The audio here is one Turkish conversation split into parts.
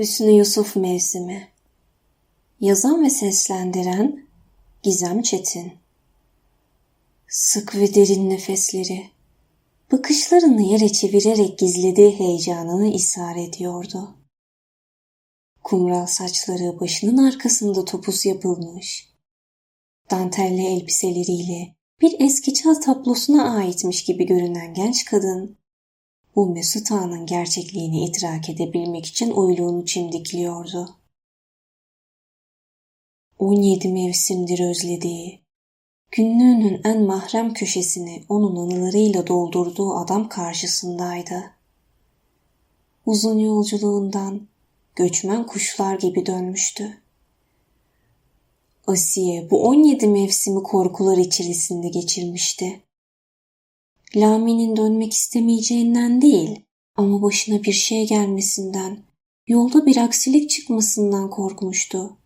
Hüsnü Yusuf Mevsimi Yazan ve seslendiren Gizem Çetin Sık ve derin nefesleri, bakışlarını yere çevirerek gizlediği heyecanını ishar ediyordu. Kumral saçları başının arkasında topuz yapılmış. Dantelli elbiseleriyle bir eski çal tablosuna aitmiş gibi görünen genç kadın, bu mesut gerçekliğini idrak edebilmek için uyluğunu çimdikliyordu. 17 mevsimdir özlediği, günlüğünün en mahrem köşesini onun anılarıyla doldurduğu adam karşısındaydı. Uzun yolculuğundan göçmen kuşlar gibi dönmüştü. Asiye bu 17 mevsimi korkular içerisinde geçirmişti. Lami'nin dönmek istemeyeceğinden değil ama başına bir şey gelmesinden, yolda bir aksilik çıkmasından korkmuştu.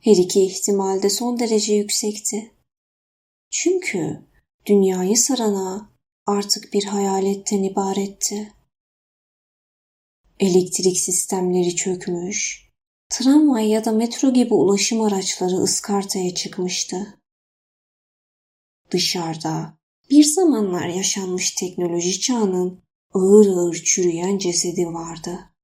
Her iki ihtimal de son derece yüksekti. Çünkü dünyayı sarana artık bir hayaletten ibaretti. Elektrik sistemleri çökmüş, tramvay ya da metro gibi ulaşım araçları ıskartaya çıkmıştı. Dışarıda bir zamanlar yaşanmış teknoloji çağının ağır ağır çürüyen cesedi vardı.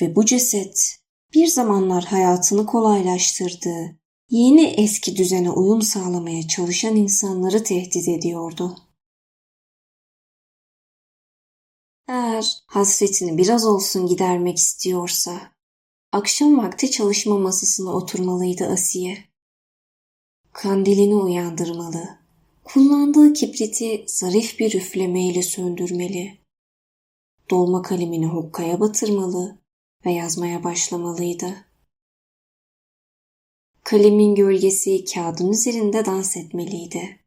Ve bu ceset bir zamanlar hayatını kolaylaştırdığı, yeni eski düzene uyum sağlamaya çalışan insanları tehdit ediyordu. Eğer hasretini biraz olsun gidermek istiyorsa, akşam vakti çalışma masasına oturmalıydı Asiye. Kandilini uyandırmalı, kullandığı kibriti zarif bir üflemeyle söndürmeli. Dolma kalemini hokkaya batırmalı ve yazmaya başlamalıydı. Kalemin gölgesi kağıdın üzerinde dans etmeliydi.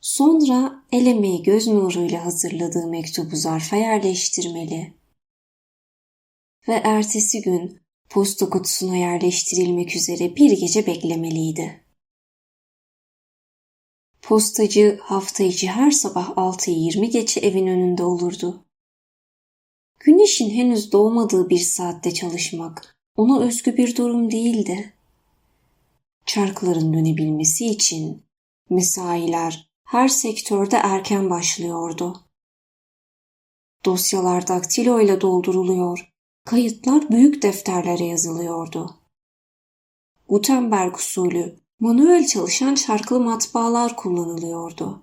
Sonra el emeği göz nuruyla hazırladığı mektubu zarfa yerleştirmeli. Ve ertesi gün posta kutusuna yerleştirilmek üzere bir gece beklemeliydi. Postacı hafta içi her sabah 6'yı 20 geçe evin önünde olurdu. Güneşin henüz doğmadığı bir saatte çalışmak ona özgü bir durum değildi. Çarkların dönebilmesi için mesailer her sektörde erken başlıyordu. Dosyalar daktilo ile dolduruluyor, kayıtlar büyük defterlere yazılıyordu. Gutenberg usulü manuel çalışan çarklı matbaalar kullanılıyordu.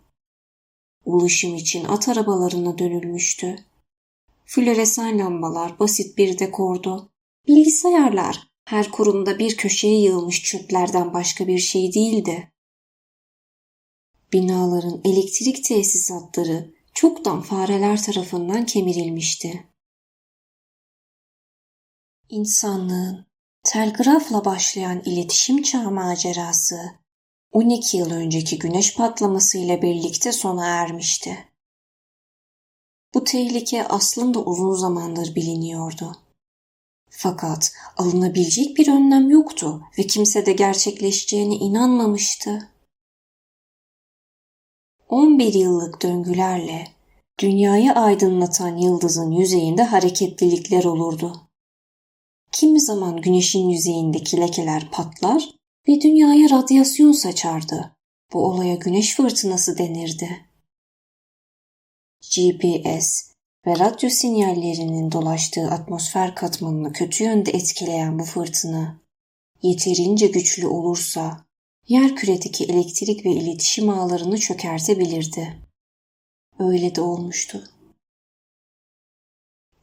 Ulaşım için at arabalarına dönülmüştü. Floresan lambalar basit bir dekordu. Bilgisayarlar her kurumda bir köşeye yığılmış çöplerden başka bir şey değildi. Binaların elektrik tesisatları çoktan fareler tarafından kemirilmişti. İnsanlığın telgrafla başlayan iletişim çağı macerası 12 yıl önceki güneş patlaması ile birlikte sona ermişti. Bu tehlike aslında uzun zamandır biliniyordu. Fakat alınabilecek bir önlem yoktu ve kimse de gerçekleşeceğine inanmamıştı. 11 yıllık döngülerle dünyayı aydınlatan yıldızın yüzeyinde hareketlilikler olurdu. Kimi zaman güneşin yüzeyindeki lekeler patlar ve dünyaya radyasyon saçardı. Bu olaya güneş fırtınası denirdi. GPS ve radyo sinyallerinin dolaştığı atmosfer katmanını kötü yönde etkileyen bu fırtına yeterince güçlü olursa yer küredeki elektrik ve iletişim ağlarını çökertebilirdi. Öyle de olmuştu.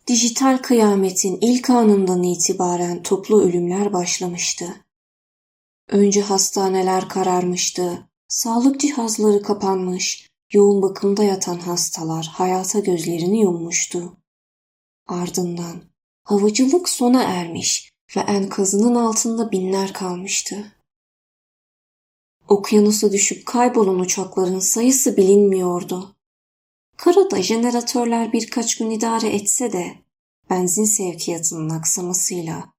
Dijital kıyametin ilk anından itibaren toplu ölümler başlamıştı. Önce hastaneler kararmıştı, sağlık cihazları kapanmış, yoğun bakımda yatan hastalar hayata gözlerini yummuştu. Ardından havacılık sona ermiş ve enkazının altında binler kalmıştı. Okyanusa düşüp kaybolan uçakların sayısı bilinmiyordu. Karada jeneratörler birkaç gün idare etse de benzin sevkiyatının aksamasıyla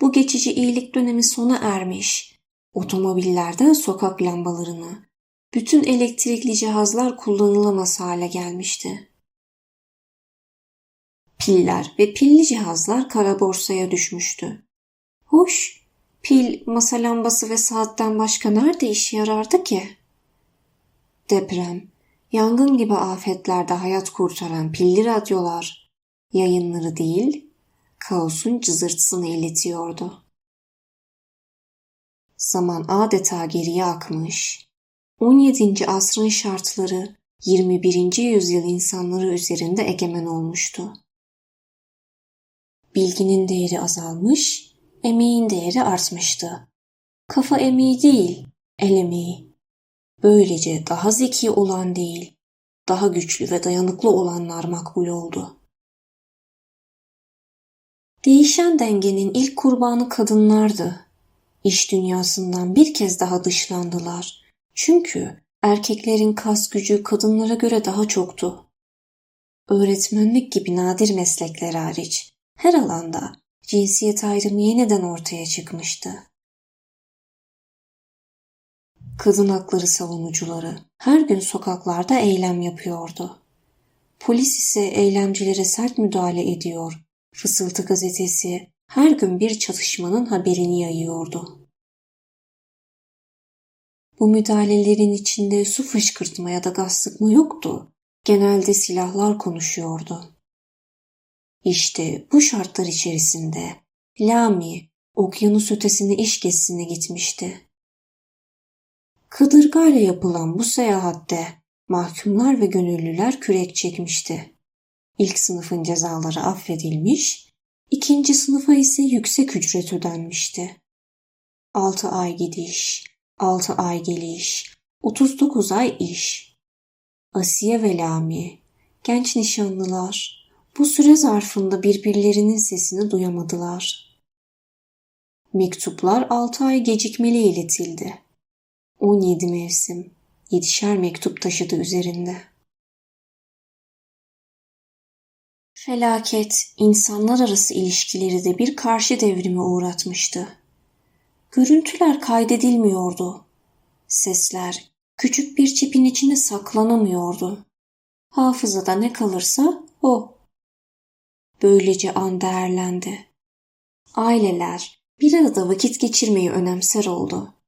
bu geçici iyilik dönemi sona ermiş, otomobillerden sokak lambalarını, bütün elektrikli cihazlar kullanılamaz hale gelmişti. Piller ve pilli cihazlar kara borsaya düşmüştü. Hoş, pil, masa lambası ve saatten başka nerede işe yarardı ki? Deprem, yangın gibi afetlerde hayat kurtaran pilli radyolar, yayınları değil, kaosun cızırtısını iletiyordu. Zaman adeta geriye akmış, 17. asrın şartları 21. yüzyıl insanları üzerinde egemen olmuştu. Bilginin değeri azalmış, emeğin değeri artmıştı. Kafa emeği değil, el emeği. Böylece daha zeki olan değil, daha güçlü ve dayanıklı olanlar makbul oldu. Değişen dengenin ilk kurbanı kadınlardı. İş dünyasından bir kez daha dışlandılar. Çünkü erkeklerin kas gücü kadınlara göre daha çoktu. Öğretmenlik gibi nadir meslekler hariç her alanda cinsiyet ayrımı yeniden ortaya çıkmıştı. Kadın hakları savunucuları her gün sokaklarda eylem yapıyordu. Polis ise eylemcilere sert müdahale ediyor. Fısıltı gazetesi her gün bir çatışmanın haberini yayıyordu. Bu müdahalelerin içinde su fışkırtma ya da gaz sıkma yoktu. Genelde silahlar konuşuyordu. İşte bu şartlar içerisinde Lami okyanus ötesine iş gezisine gitmişti. Kadırgayla yapılan bu seyahatte mahkumlar ve gönüllüler kürek çekmişti. İlk sınıfın cezaları affedilmiş, ikinci sınıfa ise yüksek ücret ödenmişti. 6 ay gidiş, 6 ay geliş, 39 ay iş. Asiye ve Lami, genç nişanlılar, bu süre zarfında birbirlerinin sesini duyamadılar. Mektuplar 6 ay gecikmeli iletildi. 17 mevsim, yedişer mektup taşıdı üzerinde. Felaket, insanlar arası ilişkileri de bir karşı devrime uğratmıştı. Görüntüler kaydedilmiyordu. Sesler küçük bir çipin içine saklanamıyordu. Hafızada ne kalırsa o. Böylece an değerlendi. Aileler bir arada vakit geçirmeyi önemser oldu.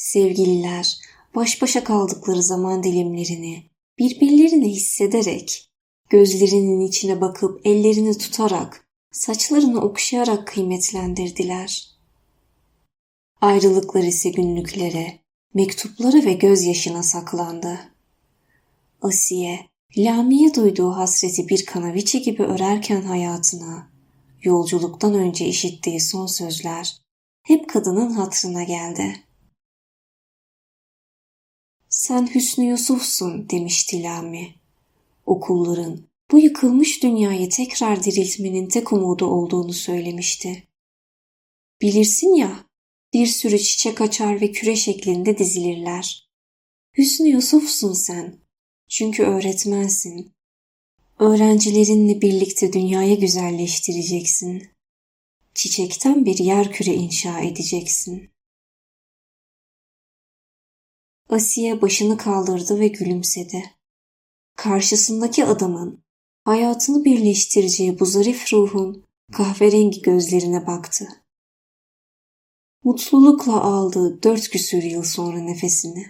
Sevgililer baş başa kaldıkları zaman dilimlerini birbirlerini hissederek, gözlerinin içine bakıp ellerini tutarak, saçlarını okşayarak kıymetlendirdiler. Ayrılıklar ise günlüklere, mektuplara ve gözyaşına saklandı. Asiye, Lami'ye duyduğu hasreti bir kanaviçe gibi örerken hayatına, yolculuktan önce işittiği son sözler hep kadının hatrına geldi. Sen Hüsnü Yusuf'sun demişti Lami. Okulların bu yıkılmış dünyayı tekrar diriltmenin tek umudu olduğunu söylemişti. Bilirsin ya, bir sürü çiçek açar ve küre şeklinde dizilirler. Hüsnü Yusuf'sun sen. Çünkü öğretmensin. Öğrencilerinle birlikte dünyayı güzelleştireceksin. Çiçekten bir yer küre inşa edeceksin. Asiye başını kaldırdı ve gülümsedi. Karşısındaki adamın hayatını birleştireceği bu zarif ruhun kahverengi gözlerine baktı. Mutlulukla aldı dört küsür yıl sonra nefesini.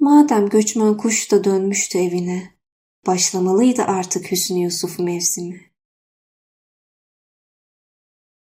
Madem göçmen kuş da dönmüştü evine, başlamalıydı artık Hüsnü Yusuf mevsimi.